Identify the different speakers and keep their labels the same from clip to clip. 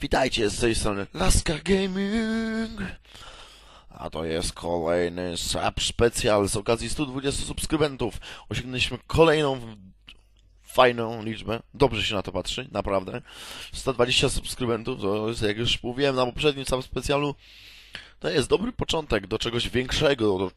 Speaker 1: Witajcie z tej strony Laska Gaming. A to jest kolejny sub specjal z okazji 120 subskrybentów. Osiągnęliśmy kolejną fajną liczbę. Dobrze się na to patrzy, naprawdę. 120 subskrybentów to jest, jak już mówiłem na poprzednim sub specjalu, to jest dobry początek do czegoś większego, do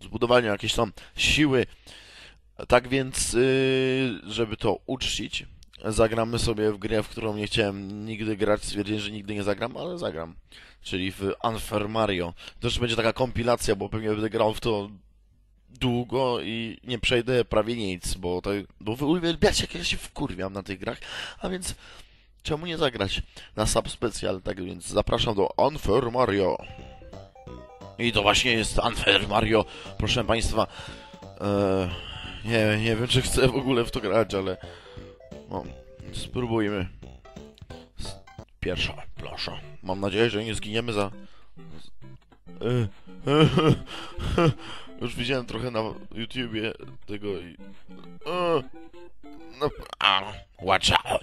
Speaker 1: zbudowania jakiejś tam siły. Tak więc, yy, żeby to uczcić, zagramy sobie w grę, w którą nie chciałem nigdy grać, stwierdziłem, że nigdy nie zagram, ale zagram. Czyli w Unfair Mario. Też będzie taka kompilacja, bo pewnie będę grał w to długo i nie przejdę prawie nic, bo, to, bo wy uwielbiacie, jak ja się wkurwiam na tych grach, a więc czemu nie zagrać na sub specjal, tak więc zapraszam do Unfair Mario. I to właśnie jest Unfair Mario, proszę Państwa. Eee, nie, nie wiem, czy chcę w ogóle w to grać, ale no, spróbujmy. Pierwsza plansza. Mam nadzieję, że nie zginiemy za... Już widziałem trochę na YouTubie tego i... e, No, a, watch out.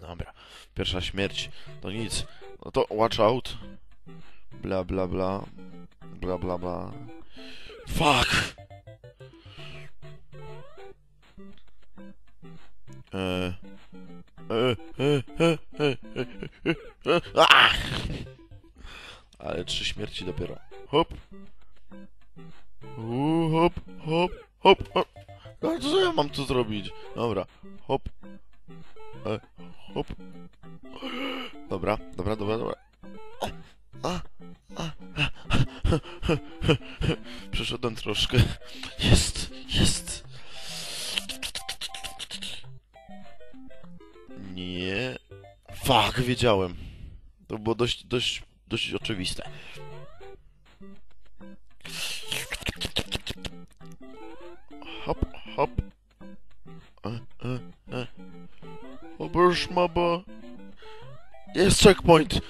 Speaker 1: Dobra, pierwsza śmierć. To nic. No to watch out. Bla bla bla. Bla bla bla. Fuck! Ale trzy śmierci dopiero. Hop. Uuu, hop, hop, hop, hop. A co ja mam tu zrobić? Dobra, Fuck, wiedziałem. To było dość, dość, dość oczywiste. Hop, hop. E, e, e. Jest checkpoint.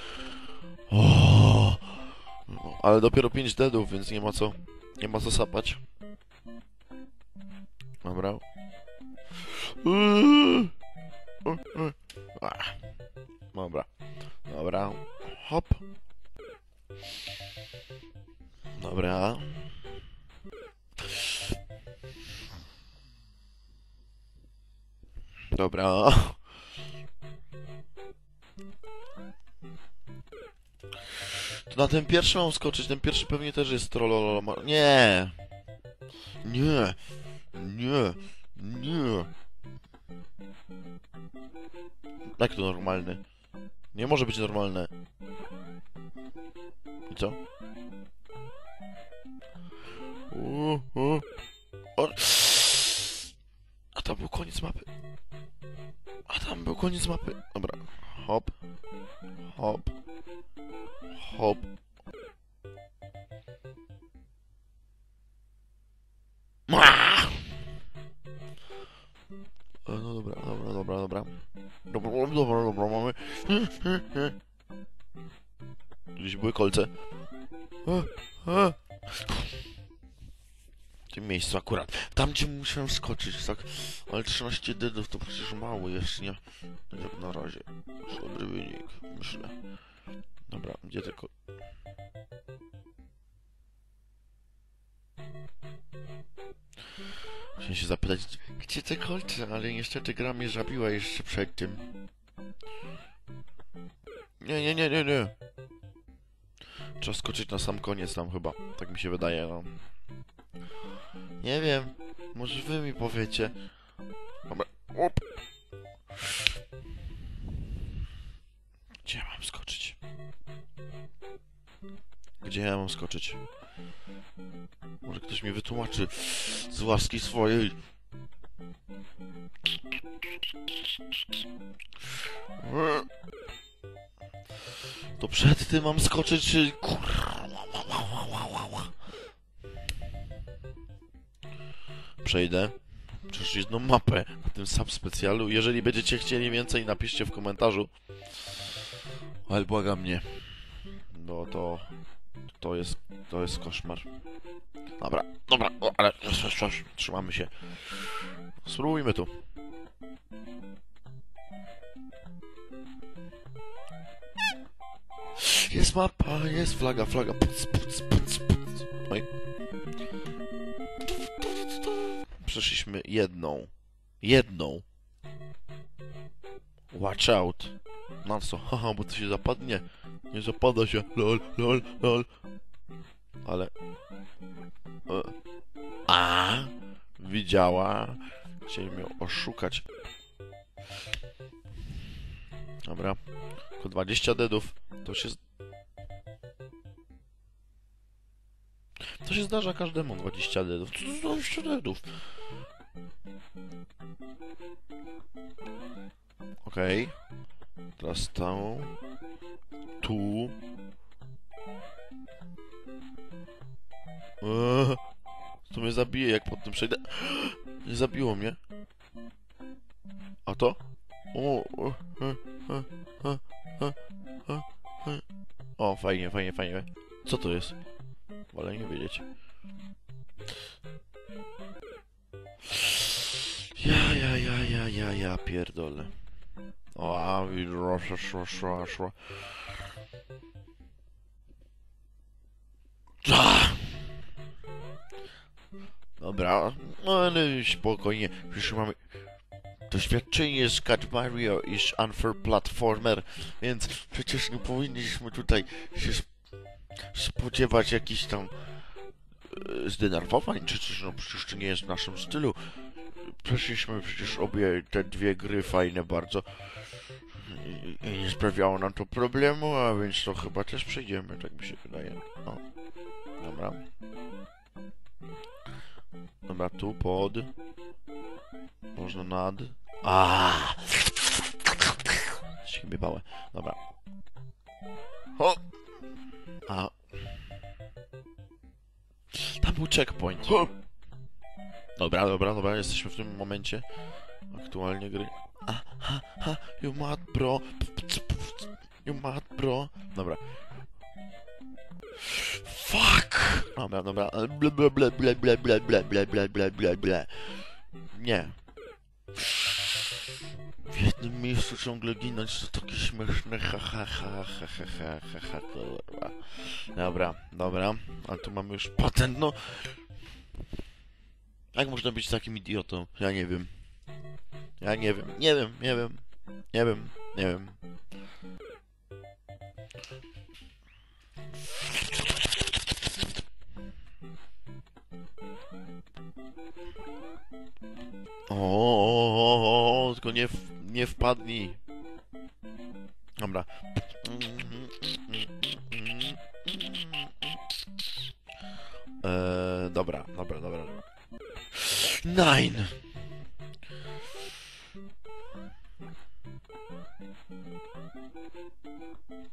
Speaker 1: O, ale dopiero 5 deadów, więc nie ma co, nie ma co sapać. Dobra. Eee. E, e. Ach. Dobra. Dobra. Hop. Dobra. Dobra. To na ten pierwszy mam skoczyć. Ten pierwszy pewnie też jest trollololo. Nie. Nie. Nie. Nie. Jak to normalny? Nie może być normalne. I co? U, u. O. A tam był koniec mapy. A tam był koniec mapy. Dobra. Hop. Hop. Hop. Mua! No dobra, dobra, dobra, dobra. Dobra, dobra, dobra, mamy. Gdzieś były kolce. W tym miejscu akurat. Tam, gdzie musiałem skoczyć, tak. Ale 13 dydów to przecież mało jeszcze, nie? Jak na razie. Dobry wynik, myślę. Dobra, gdzie tylko... Chciałem się zapytać, gdzie te kolce, ale niestety gra mnie zabiła jeszcze przed tym. Nie, nie, nie, nie, nie. Trzeba skoczyć na sam koniec tam chyba. Tak mi się wydaje, no. Nie wiem. Może wy mi powiecie. Dobra. Op. Gdzie ja mam skoczyć? Gdzie ja mam skoczyć? Ktoś mi wytłumaczy z łaski swojej. To przed tym mam skoczyć, czy... Przejdę. Przecież jedną mapę na tym sub specjalu. Jeżeli będziecie chcieli więcej, napiszcie w komentarzu. Ale błagam mnie. Bo to... To jest... To jest koszmar. Dobra, dobra, o, ale... Trzymamy się. Spróbujmy tu. Jest mapa, jest flaga, flaga. Puc, puc, puc, puc. Oj. Przeszliśmy jedną. Jedną. Watch out. Na co? Haha, bo to się zapadnie. Nie zapada się. Lol, lol, lol. Ale... A, widziała. Chcieli mnie oszukać. Dobra. Tylko 20 deadów. To się... To się zdarza każdemu 20 deadów. Co to za 20 deadów? Okej. Teraz tą. Tu. Eee, to mnie zabije, jak pod tym przejdę. Nie zabiło mnie. A to? O, o, e, e, e, e, o fajnie, fajnie, fajnie. Co to jest? Wolę nie wiedzieć. Ja, ja, ja, ja, ja, ja pierdolę. O, a, szło, szło, szło, szło. Dobra, no ale spokojnie, przecież mamy doświadczenie z Cat Mario iż Unfair Platformer, więc przecież nie powinniśmy tutaj się sp- spodziewać jakichś tam e, zdenerwowań, czy coś, no przecież to nie jest w naszym stylu. Przeszliśmy przecież obie te dwie gry fajne bardzo i, i nie sprawiało nam to problemu, a więc to chyba też przejdziemy, tak mi się wydaje. O, dobra. Dobra, tu pod. Można nad. A! Się chyba bałem. Dobra. O! A. Tam był checkpoint. Dobra, dobra, dobra, jesteśmy w tym momencie. Aktualnie gry. A, ha, ha, you mad bro. You mad bro. Dobra. Fuck! Dobra, dobra. Ble, ble, ble, ble, ble, ble, ble, ble, ble, ble, ble, ble. Nie. W jednym miejscu ciągle ginąć to takie śmieszne ha ha ha ha ha ha ha ha kurwa. Dobra, dobra. Ale tu mamy już patent, no. Jak można być takim idiotą? Ja nie wiem. Ja nie wiem, nie wiem, nie wiem. Nie wiem, nie wiem. O, o, o, o, tylko nie, nie wpadnij. Dobra. Eee, dobra, dobra, dobra. Nine!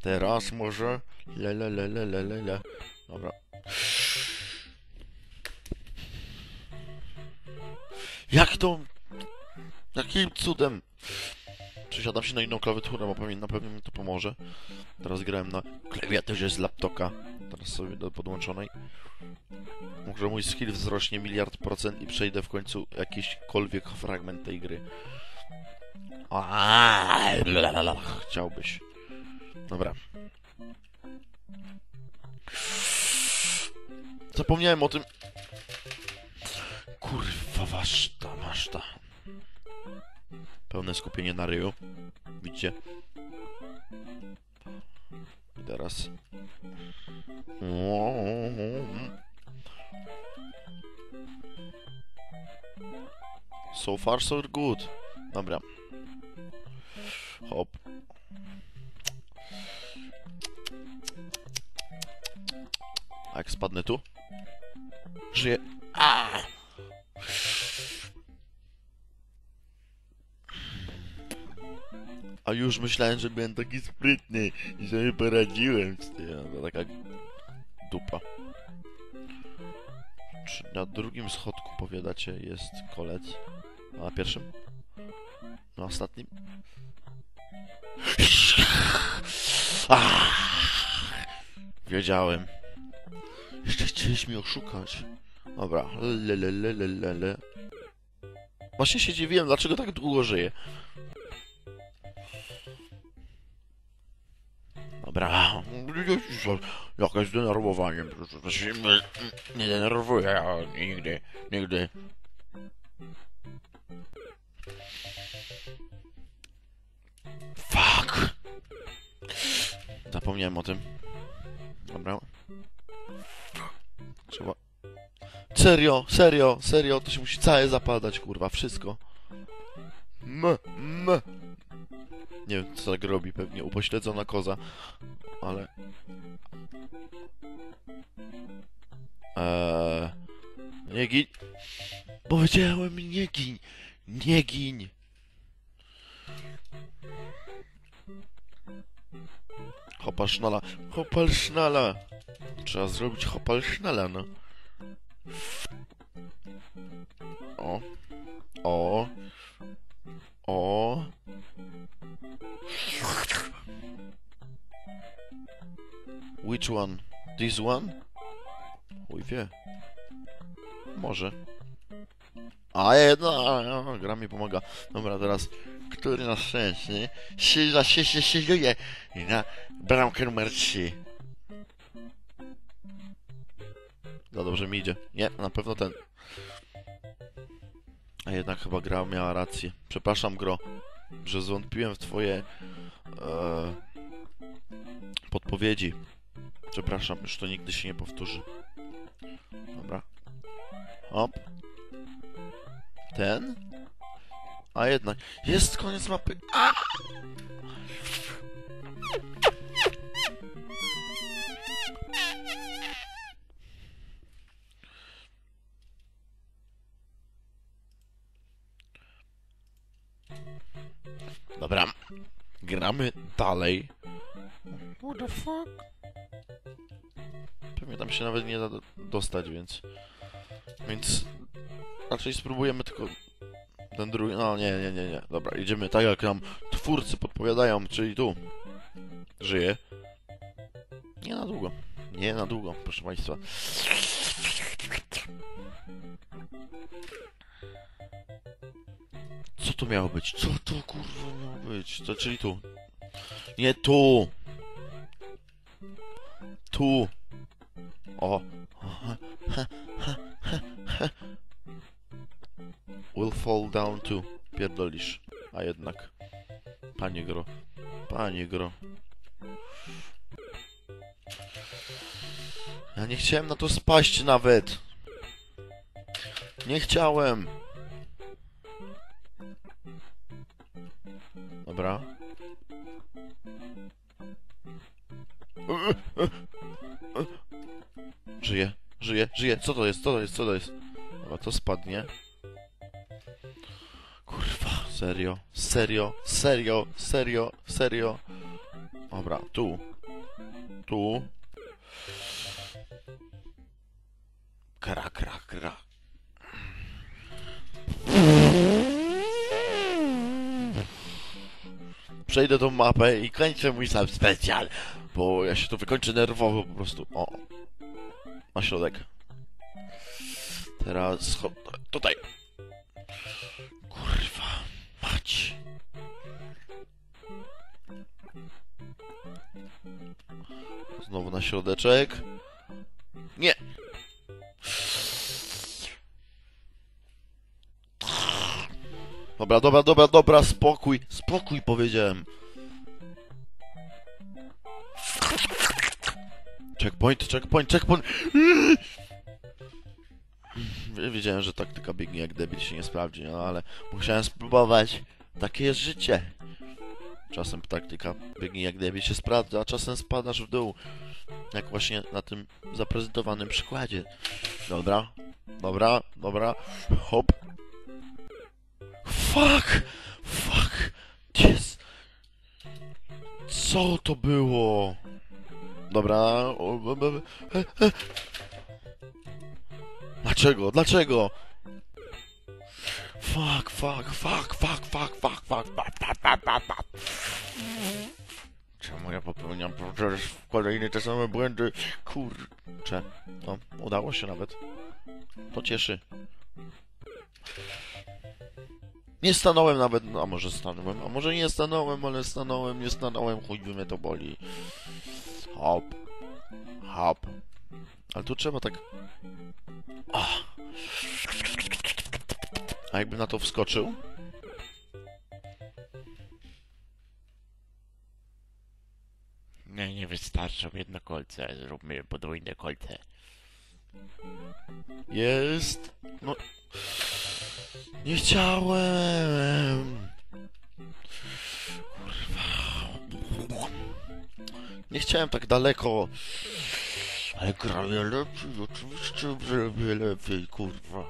Speaker 1: Teraz może... Le, le, le, le, le, le. Dobra. To... Jakim cudem? Przesiadam się na inną klawiaturę, bo na pewno mi to pomoże. Teraz grałem na klawiaturze z laptopa. Teraz sobie do podłączonej. Może mój skill wzrośnie miliard procent i przejdę w końcu jakiśkolwiek fragment tej gry. Aaaa, lalalala, Chciałbyś. Dobra. Zapomniałem o tym. Kurwa, waszta, maszta. Pełne skupienie na ryju. Widzicie? I teraz. So far, so good. Dobra. Hop. A jak spadnę tu? Żyję. A! A już myślałem, że byłem taki sprytny i sobie poradziłem z tym. To taka dupa. Czy na drugim schodku, powiadacie, jest kolec? A na pierwszym? Na ostatnim? Wiedziałem. Jeszcze chcieliś mnie oszukać. Dobra. Lelelelelele. Właśnie się dziwiłem, dlaczego tak długo żyję. Dobra. To się nie- denerwuję, nigdy, nigdy. Fuck! Zapomniałem o tym. Dobra. Trzeba... Serio, serio, serio, to się musi całe zapadać, kurwa, wszystko. M, m. Nie wiem, co tak robi, pewnie upośledzona koza, ale... Eee... Nie gin... Powiedziałem nie gin! Nie gin! Hopalsznala, hopalsznala! Trzeba zrobić hopalsznala, no. O. O. O. Which one? This one? Chuj wie. Może. A jedna, gra mi pomaga. Dobra, teraz który na szczęście się sieduje na bramkę numer 3. Za dobrze mi idzie. Nie, na pewno ten. A jednak chyba gra miała rację. Przepraszam, Gro, że zwątpiłem w twoje e, podpowiedzi. Przepraszam, już to nigdy się nie powtórzy. Dobra. Hop. Ten? A jednak. Jest koniec mapy. A! Dobra. Gramy dalej. What the fuck? Pewnie tam się nawet nie da do- dostać, więc... Więc... Raczej spróbujemy tylko... Ten drugi... No nie, nie, nie, nie. Dobra, idziemy tak jak nam twórcy podpowiadają, czyli tu. Żyje. Nie na długo. Nie na długo, proszę państwa. Co to miało być? Co to kurwa miało być? To czyli tu. Nie tu. Tu. O. Will fall down too. Pierdolisz. A jednak. Panie gro. Panie gro. Ja nie chciałem na to spaść nawet. Nie chciałem. Co to jest? Co to jest? Co to jest? Dobra, to spadnie. Kurwa, serio, serio, serio, serio, serio. Dobra, tu. Tu. Kra, kra, kra. Przejdę tą mapę i kończę mój sam specjal, bo ja się tu wykończę nerwowo po prostu. O. Na środek. Teraz tutaj. Kurwa, mać. Znowu na środeczek. Nie. Dobra, dobra, dobra, dobra, spokój, spokój powiedziałem. Checkpoint, checkpoint, checkpoint. Wie- Wiedziałem, że taktyka biegnie jak debil się nie sprawdzi, no ale musiałem spróbować. Takie jest życie. Czasem taktyka biegnie jak debil się sprawdza, a czasem spadasz w dół. Jak właśnie na tym zaprezentowanym przykładzie. Dobra, dobra, dobra. Hop. Fuck! Fuck! Jest. Co to było? Dobra. E, e. Dlaczego? Dlaczego? Fuck, fuck, fuck, fuck, fuck, fuck, fuck, fuck, fuck, fuck, fuck, fuck. Czemu ja popełniam kolejne te same błędy? Kurczę. No, udało się nawet. To cieszy. Nie stanąłem nawet, no, a może stanąłem, a może nie stanąłem, ale stanąłem, nie stanąłem, chuj mnie to boli. Hop. Hop. Ale tu trzeba tak... O. A jakby na to wskoczył?
Speaker 2: Nie, nie wystarczą jedno kolce, zróbmy podwójne kolce.
Speaker 1: Jest. No. Nie chciałem. Kurwa. Nie chciałem tak daleko. Ale graję lepiej, oczywiście graję lepiej, kurwa.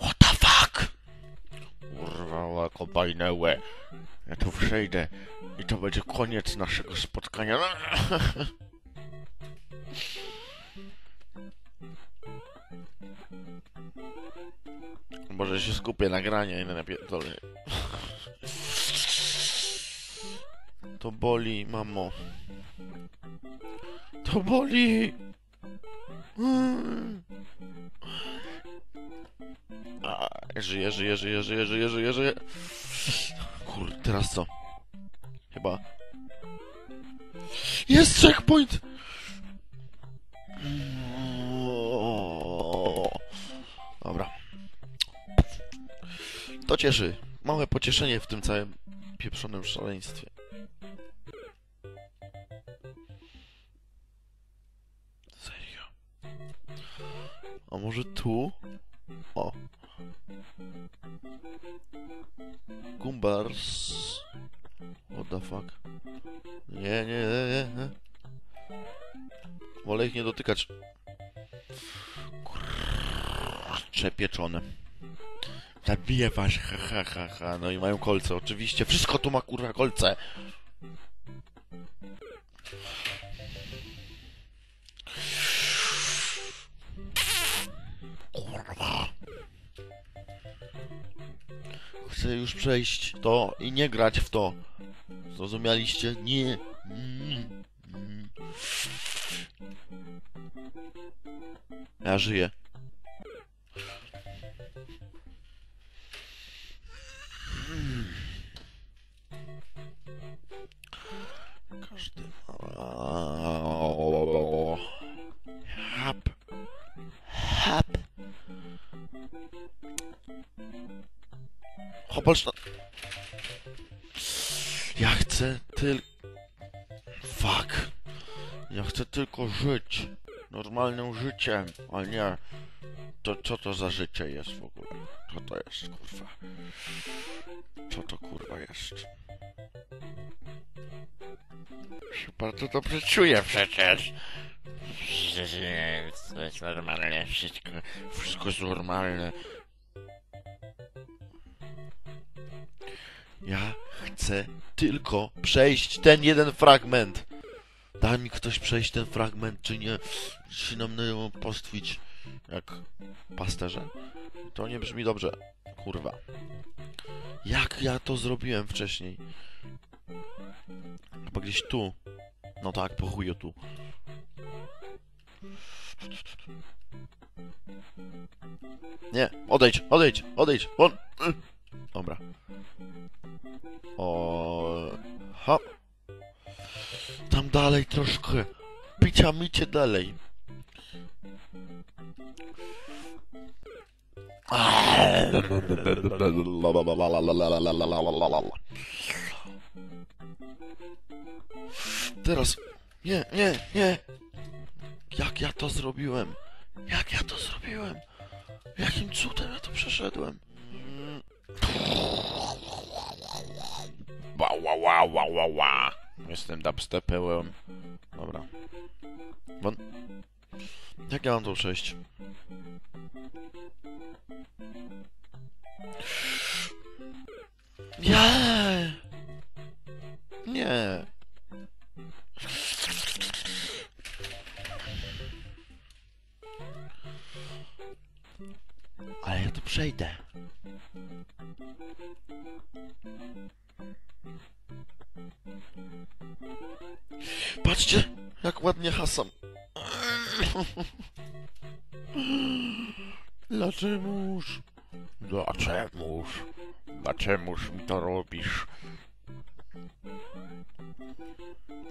Speaker 1: What the fuck? Kurwa, kopajnęłe. Ja tu przejdę i to będzie koniec naszego spotkania. Może się skupię na granie i na napierdolę. To boli, mamo. To boli. A, żyję, żyję, żyję, żyję, żyję, żyję, żyję. Teraz co? Chyba. Jest checkpoint! To cieszy. Małe pocieszenie w tym całym pieprzonym szaleństwie. Serio. A może tu? O. Gumbars. What the fuck? Nie, nie, nie, nie. Wolę ich nie dotykać. Kurczę pieczone. Zabiję was, ha, ha, ha, ha. No i mają kolce, oczywiście. Wszystko tu ma kurwa kolce. Kurwa. Chcę już przejść to i nie grać w to. Zrozumialiście? Nie. Mm. Mm. Ja żyję. Życiem, a nie... To co to za życie jest w ogóle? Co to jest, kurwa? Co to kurwa jest? Się bardzo dobrze czuję przecież.
Speaker 2: To jest normalne, wszystko.
Speaker 1: Wszystko jest normalne. Ja chcę tylko przejść ten jeden fragment. Da mi ktoś przejść ten fragment, czy nie? Czy nam ją postwić jak pasterze? To nie brzmi dobrze. Kurwa. Jak ja to zrobiłem wcześniej? Chyba gdzieś tu. No tak, po chuju tu. Nie, odejdź, odejdź, odejdź, on... Dobra. O... dalej troszkę. Picia micie dalej. Teraz. Nie, nie, nie. Jak ja to zrobiłem? Jak ja to zrobiłem? Jakim cudem ja to przeszedłem?
Speaker 2: Jestem dubstepem.
Speaker 1: Dobra. Won... Jak ja mam to przejść? Nie!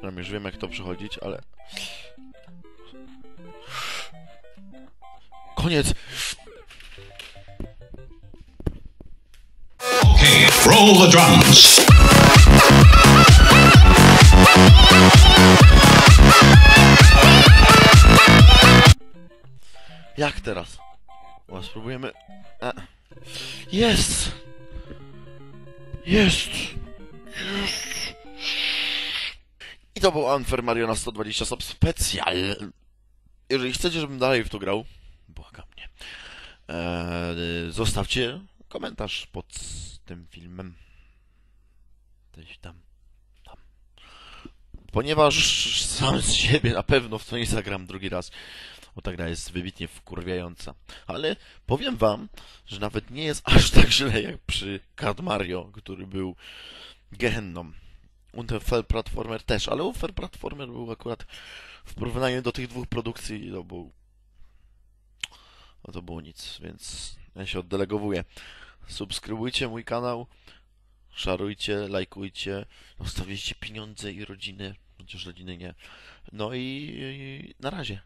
Speaker 1: Ja już wiem jak to przechodzić, ale... Koniec!
Speaker 3: Okay, roll the drums.
Speaker 1: Jak teraz? O, spróbujemy... Jest! Jest! To był Unfair Mario na 120 sub specjal. Jeżeli chcecie, żebym dalej w to grał, błagam mnie, eee, zostawcie komentarz pod tym filmem. Gdzieś tam, tam. Ponieważ sam z siebie na pewno w to nie zagram drugi raz bo ta gra jest wybitnie wkurwiająca. Ale powiem wam, że nawet nie jest aż tak źle jak przy Card Mario, który był gehenną. Unfair Platformer też, ale Unfair Platformer był akurat w porównaniu do tych dwóch produkcji, to był... No to było nic, więc ja się oddelegowuję. Subskrybujcie mój kanał, szarujcie, lajkujcie, zostawiajcie pieniądze i rodziny, chociaż rodziny nie. No i, i na razie.